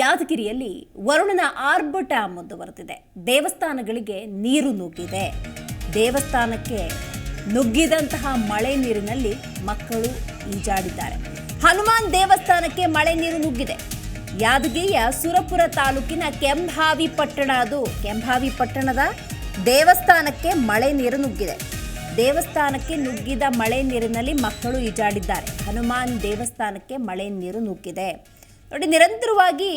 ಯಾದಗಿರಿಯಲ್ಲಿ ವರುಣನ ಆರ್ಭಟ ಮುಂದುವರೆದಿದೆ ದೇವಸ್ಥಾನಗಳಿಗೆ ನೀರು ನುಗ್ಗಿದೆ. ದೇವಸ್ಥಾನಕ್ಕೆ ನುಗ್ಗಿದಂತಹ ಮಳೆ ನೀರಿನಲ್ಲಿ ಮಕ್ಕಳು ಈಜಾಡಿದ್ದಾರೆ. ಹನುಮಾನ್ ದೇವಸ್ಥಾನಕ್ಕೆ ಮಳೆ ನೀರು ನುಗ್ಗಿದೆ. ಯಾದಗಿರಿಯ ಸುರಪುರ ತಾಲೂಕಿನ ಕೆಂಭಾವಿ ಪಟ್ಟಣ ಅದು. ಕೆಂಭಾವಿ ಪಟ್ಟಣದ ದೇವಸ್ಥಾನಕ್ಕೆ ಮಳೆ ನೀರು ನುಗ್ಗಿದೆ. ದೇವಸ್ಥಾನಕ್ಕೆ ನುಗ್ಗಿದ ಮಳೆ ನೀರಿನಲ್ಲಿ ಮಕ್ಕಳು ಈಜಾಡಿದ್ದಾರೆ. ಹನುಮಾನ್ ದೇವಸ್ಥಾನಕ್ಕೆ ಮಳೆ ನೀರು ನುಗ್ಗಿದೆ. ನೋಡಿ, ನಿರಂತರವಾಗಿ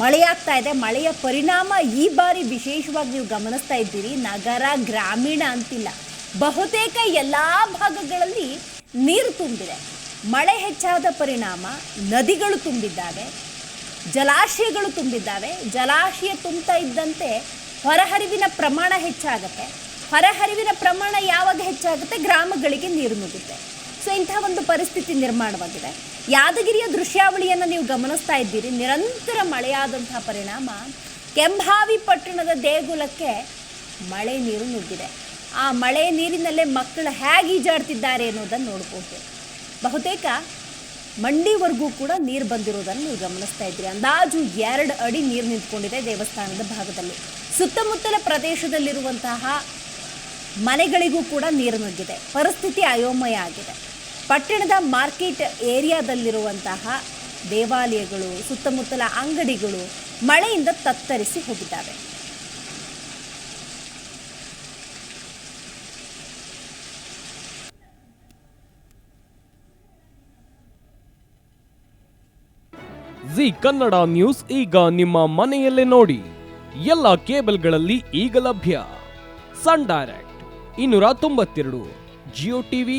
ಮಳೆಯಾಗ್ತಾ ಇದೆ. ಮಳೆಯ ಪರಿಣಾಮ ಈ ಬಾರಿ ವಿಶೇಷವಾಗಿ ನೀವು ಗಮನಿಸ್ತಾ ಇದ್ದೀರಿ. ನಗರ ಗ್ರಾಮೀಣ ಅಂತಿಲ್ಲ. ಬಹುತೇಕ ಎಲ್ಲ ಭಾಗಗಳಲ್ಲಿ ನೀರು ತುಂಬಿದೆ. ಮಳೆ ಹೆಚ್ಚಾದ ಪರಿಣಾಮ, ನದಿಗಳು ತುಂಬಿದ್ದಾವೆ, ಜಲಾಶಯಗಳು ತುಂಬಿದ್ದಾವೆ. ಜಲಾಶಯ ತುಂಬ್ತಾ ಇದ್ದಂತೆ ಹೊರಹರಿವಿನ ಪ್ರಮಾಣ ಹೆಚ್ಚಾಗುತ್ತೆ. ಹೊರಹರಿವಿನ ಪ್ರಮಾಣ ಯಾವಾಗ ಹೆಚ್ಚಾಗುತ್ತೆ? ಗ್ರಾಮಗಳಿಗೆ ನೀರು ನುಗ್ಗುತ್ತೆ. ಸೊ ಇಂತಹ ಒಂದು ಪರಿಸ್ಥಿತಿ ನಿರ್ಮಾಣವಾಗಿದೆ. ಯಾದಗಿರಿಯ ದೃಶ್ಯಾವಳಿಯನ್ನು ನೀವು ಗಮನಿಸ್ತಾ ಇದ್ದೀರಿ. ನಿರಂತರ ಮಳೆಯಾದಂತಹ ಪರಿಣಾಮ ಕೆಂಭಾವಿ ಪಟ್ಟಣದ ದೇಗುಲಕ್ಕೆ ಮಳೆ ನೀರು ನುಗ್ಗಿದೆ. ಆ ಮಳೆ ನೀರಿನಲ್ಲೇ ಮಕ್ಕಳು ಹೇಗೆ ಈಜಾಡ್ತಿದ್ದಾರೆ ಅನ್ನೋದನ್ನು ನೋಡ್ಬೋದು. ಬಹುತೇಕ ಮಂಡಿವರೆಗೂ ಕೂಡ ನೀರು ಬಂದಿರೋದನ್ನು ನೀವು ಗಮನಿಸ್ತಾ ಇದ್ದೀರಿ. ಅಂದಾಜು ಎರಡು ಅಡಿ ನೀರು ನಿಂತ್ಕೊಂಡಿದೆ ದೇವಸ್ಥಾನದ ಭಾಗದಲ್ಲಿ. ಸುತ್ತಮುತ್ತಲ ಪ್ರದೇಶದಲ್ಲಿರುವಂತಹ ಮನೆಗಳಿಗೂ ಕೂಡ ನೀರು ನುಗ್ಗಿದೆ. ಪರಿಸ್ಥಿತಿ ಅಯೋಮಯ ಆಗಿದೆ. ಪಟ್ಟಣದ ಮಾರ್ಕೆಟ್ ಏರಿಯಾದಲ್ಲಿರುವಂತಹ ದೇವಾಲಯಗಳು, ಸುತ್ತಮುತ್ತಲ ಅಂಗಡಿಗಳು ಮಳೆಯಿಂದ ತತ್ತರಿಸಿ ಹೋಗಿದ್ದಾವೆ. ಜಿ ಕನ್ನಡ ನ್ಯೂಸ್ ಈಗ ನಿಮ್ಮ ಮನೆಯಲ್ಲೇ ನೋಡಿ. ಎಲ್ಲ ಕೇಬಲ್ಗಳಲ್ಲಿ ಈಗ ಲಭ್ಯ. ಸನ್ ಡೈರೆಕ್ಟ್, ಇನ್ನೂರ ತೊಂಬತ್ತೆರಡು, ಜಿಯೋ ಟಿವಿ